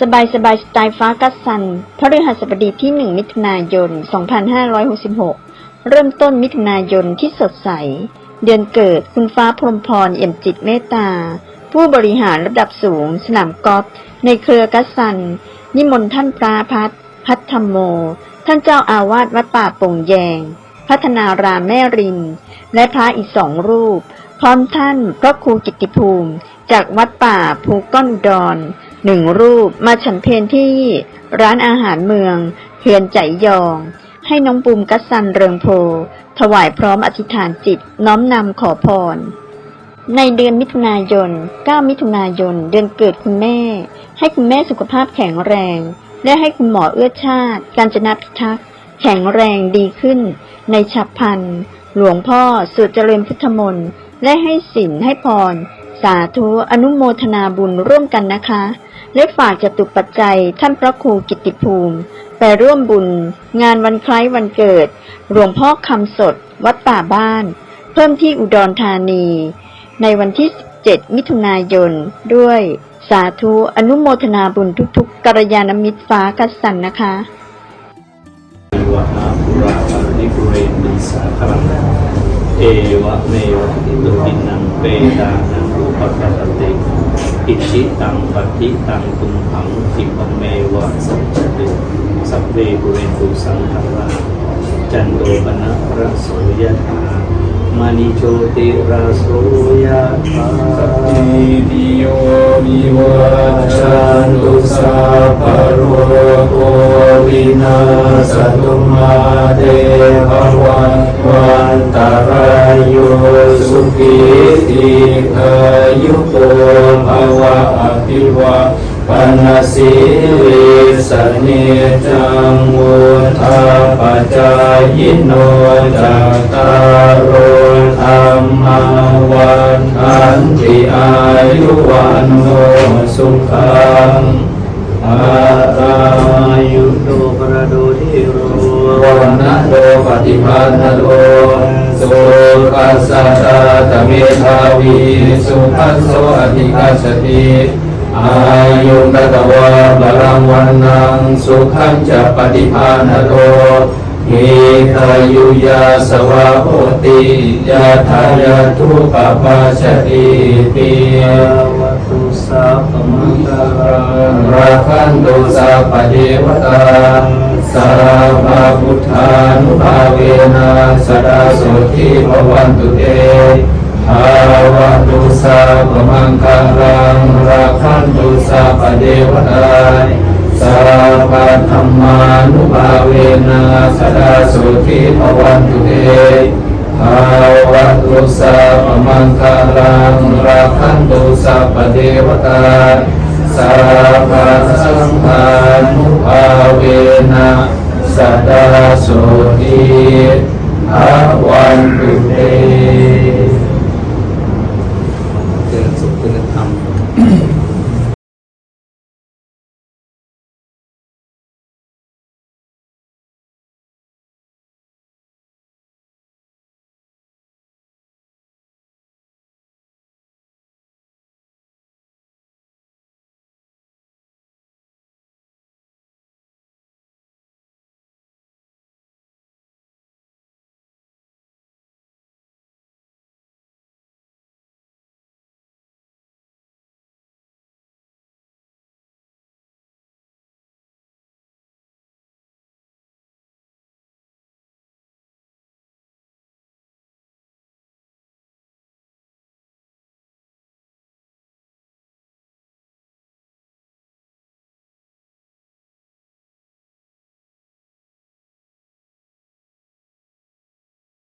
สบายสบายสไตล์ฟ้ากัสสันพฤหัสบดีที่ 1 มิถุนายน 2566 เริ่มต้นมิถุนายนที่สดใส เดือนเกิดคุณฟ้าพรมพรเอี่ยมจิตเมตตา ผู้บริหารระดับสูง สนามกอล์ฟในเครือกัสสัน นิมนต์ท่านพระพัฒพัฒธรรมโม ท่านเจ้าอาวาสวัดป่าป่งแยง พัฒนารามแม่ริมและพระอีกสองรูป พร้อมท่านพระครูกิตติภูมิ จากวัดป่าภูก้อนอุดร หนึ่งรูปมาฉันเพลที่ร้านอาหารเมืองเฮือนใจยอง ให้น้องปุมกัสซันเริงโพ ถวายพร้อมอธิษฐานจิตน้อมนำขอพร ในเดือนมิถุนายน 9 มิถุนายน เดือนเกิดคุณแม่ ให้คุณแม่สุขภาพแข็งแรง และให้คุณหมอเอื้อชาติการจนาพิทักษ์แข็งแรงดีขึ้น ในฉับพันหลวงพ่อสุดเจริญพุทธมนต์และให้สินให้พร สาธุอนุโมทนาบุญร่วมกันนะคะ และฝากจตุปัจจัยท่านพระครูกิตติภูมิ ไปร่วมบุญ งานวันคล้ายวันเกิด หลวงพ่อคำสด วัดป่าบ้าน เพิ่มที่อุดรธานี ในวันที่ 17 มิถุนายน ด้วยสาธุอนุโมทนาบุญทุกๆกัลยาณมิตรฟ้ากัสสันนะคะวหาปุราปาริปุเรนิสาครังเอวะเมวะติตุตินังเปตานังรูปปัตติ อิชิตังปฏิตังตุมหังทิปเมวะสัจจตุสัพเพปุเรตุสังขาราจันโดปนะระโสยธามณิโชติราโสยธาอิติโยวิวัชันตุสัพโรโควินาสตุมาเตภวันวันตารายโยสุขีติขายุโก ภิวะปนสิริสเนจังวุธาปจายโนจัตตารโอธรรมาวันอันติอายุวันโนสุขังอารายุโดปรโดทิโรวันนะโลปฏิพันธ์โลสุขัสสะตะเมธาวีสุขัสโสอธิคัสติ อายุงกตวะบาลังวันนังสุขันจะปฏิภาณโลหิตายุยาสวะโหติยาทายาทุปปาชติปิวะตุสัพพมังคารังราคันตุสัพพเทวตาสัพพะพุทธานุภาเวนะสดาโสทิภวันตุเต ภาวะตุสัพพมังคารังราคันตุสัพพะเทวตาสัพพะธรรมานุภาเวนะสดาโสทิภวันตุเตภาวะตุสัพพมังคารังราคันตุสัพพะเทวตาสัพพะสังฆานุภาเวนะสัตตาสติภาวันตุเต